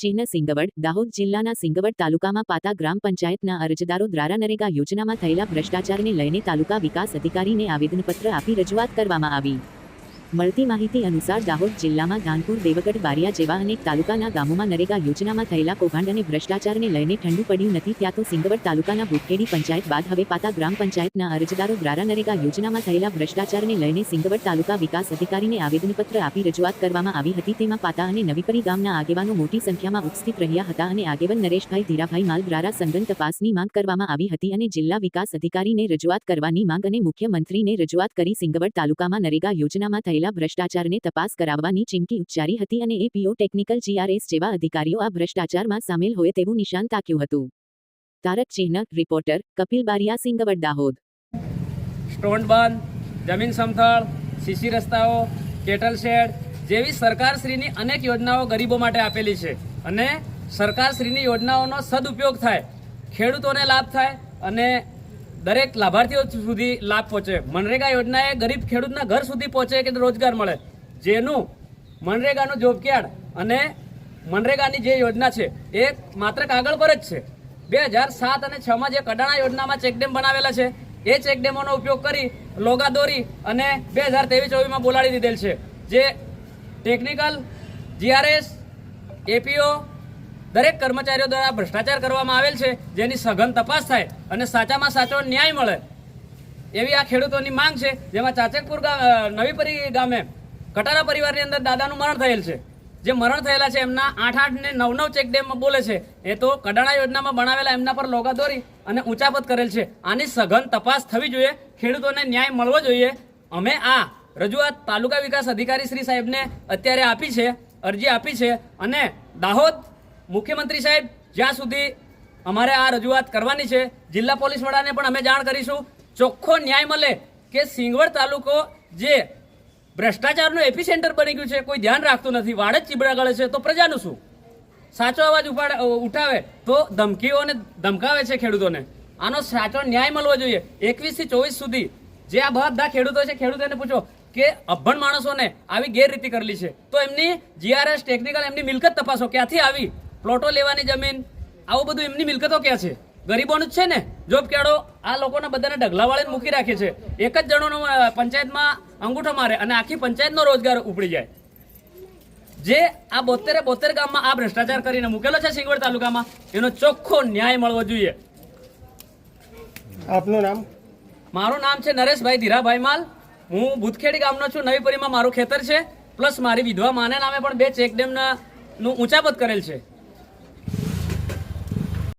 ચિહ્ન સિંગવડ, દાહોદ જિલ્લાના સિંગવડ તાલુકામાં પાતા ગ્રામ પંચાયતના અરજદારો દ્વારા નરેગા યોજનામાં થયેલા ભ્રષ્ટાચારને લઈને તાલુકા વિકાસ અધિકારીને આવેદનપત્ર આપી રજૂઆત કરવામાં આવી. મળતી માહિતી અનુસાર દાહોદ જિલ્લામાં ધાનપુર દેવગઢ, બારિયા જેવા અનેક તાલુકાના ગામોમાં નરેગા યોજનામાં થયેલા કૌભાંડ અને ભ્રષ્ટાચારને લઈને ઠંડુ પડ્યું નથી, ત્યાં તો સિંગવડ તાલુકાના ભૂતખેડી પંચાયત, બાદ હવે પાતા ગ્રામ પંચાયતના અરજદારો દ્વારા નરેગા યોજનામાં થયેલા ભ્રષ્ટાચારને લઈને સિંગવડ તાલુકા વિકાસ અધિકારીને આવેદનપત્ર આપી રજૂઆત કરવામાં આવી હતી, તેમાં પાતા અને નવીપરી ગામના આગેવાનો મોટી સંખ્યામાં ઉપસ્થિત રહ્યા હતા અને આગેવાન નરેશભાઈ ધીરાભાઈ માલ દ્વારા સંગન તપાસની માંગ કરવામાં આવી હતી અને જિલ્લા વિકાસ અધિકારીને રજૂઆત કરવાની માંગ અને મુખ્યમંત્રીને રજૂઆત કરી સિંગવડ તાલુકામાં નરેગા યોજનામાં થયેલા ભ્રષ્ટાચારને તપાસ કરાવવાની ચીમકી ઉચ્ચારી હતી અને એપીઓ ટેકનિકલ જીઆરએસ જેવા અધિકારીઓ આ ભ્રષ્ટાચારમાં સામેલ હોય તેવું નિશાન તાક્યું હતું. તારક ચિહ્ન, રિપોર્ટર, કપિલ બારિયા, સિંગવડ, દાહોદ. સ્ટોન બંધ, જમીન સમથળ સીસી રસ્તાઓ, કેટલ શેડ જેવી સરકારશ્રીની અનેક યોજનાઓ ગરીબો માટે આપેલી છે અને સરકારશ્રીની યોજનાઓનો સદુપયોગ થાય, ખેડૂતોને લાભ થાય અને દરેક લાભાર્થીઓ સુધી લાભ પહોંચે. મનરેગા યોજના એ ગરીબ ખેડૂતના ઘર સુધી પહોંચે કે રોજગાર મળે. જેનું મનરેગાનું જોબ કાર્ડ અને મનરેગાની જે યોજના છે, એ માત્ર કાગળ પર જ છે. બે હજાર સાત અને છમાં જે કડાણા યોજનામાં ચેકડેમ બનાવેલા છે, એ ચેકડેમોનો ઉપયોગ કરી લોગા દોરી અને બે હજાર ત્રેવીસ ચોવીસમાં બોલાડી દીધેલ છે. જે ટેકનિકલ જીઆરએસ એપીઓ દરેક કર્મચારીઓ દ્વારા ભ્રષ્ટાચાર કરવામાં આવેલ છે, જેની સઘન તપાસ થાય અને સાચામાં સાચો ન્યાય મળે. એવી આ ખેડૂતોની માંગ છે, જેમાં ચાચકપુર નવીપરી ગામે કટારા પરિવારની અંદર દાદાનું મરણ થયેલ છે. જે મરણ થયેલા છે, એમના આઠ આઠ ને નવ નવ ચેકડેમમાં બોલે છે. એ તો કડાણા યોજનામાં બનાવેલા એમના પર લોગા દોરી અને ઊંચાપત કરેલ છે. આની સઘન તપાસ થવી જોઈએ, ખેડૂતોને ન્યાય મળવો જોઈએ. અમે આ રજૂઆત તાલુકા વિકાસ અધિકારી શ્રી સાહેબને અત્યારે આપી છે, અરજી આપી છે અને દાહોદ મુખ્યમંત્રી સાહેબ, જ્યાં સુધી અમારે આ રજૂઆત કરવાની છે, જિલ્લા પોલીસ વડાને પણ અમે જાણ કરીશું. ચોખ્ખો ન્યાય મળે કે સિંગવડ તાલુકો જે ભ્રષ્ટાચારનું એપી સેન્ટર બની ગયું છે, કોઈ ધ્યાન રાખતું નથી વાડ જ ચીબડા છે, તો પ્રજાનું શું? સાચો અવાજ ઉપાડે ઉઠાવે, તો ધમકીઓને ધમકાવે છે ખેડૂતોને. આનો સાચો ન્યાય મળવો જોઈએ. એકવીસથી ચોવીસ સુધી જે આ બધા ખેડૂતો છે, ખેડૂતોને પૂછો કે અભણ માણસોને આવી ગેરરીતિ કરેલી છે, તો એમની જીઆરએસ ટેકનિકલ એમની મિલકત તપાસો, ક્યાંથી આવી? પ્લોટો લેવાની જમીન આવું બધું એમની મિલકતો ક્યાં છે? ગરીબોનું જ છે ને? જોબ કેળો આ લોકોના બધાને ઢગલા વાળીને મૂકી રાખે છે. એક જ જણોનો પંચાયતમાં અંગૂઠો મારે અને આખી પંચાયતનો રોજગાર ઉપડી જાય. જે આ બોતેરે બોતેર ગામમાં આ ભ્રષ્ટાચાર કરીને મૂકેલો છે સિંગવડ તાલુકામાં એનો ચોખ્ખો ન્યાય મળવો જોઈએ. આપનું નામ? મારું નામ છે નરેશભાઈ ધીરાભાઈ માલ. હું ભૂતખેડી ગામનો છું. નવીપુરીમાં મારું ખેતર છે. પ્લસ મારી વિધવા માને નામે પણ બે ચેકડેમના નું ઊંચાપત કરેલ છે.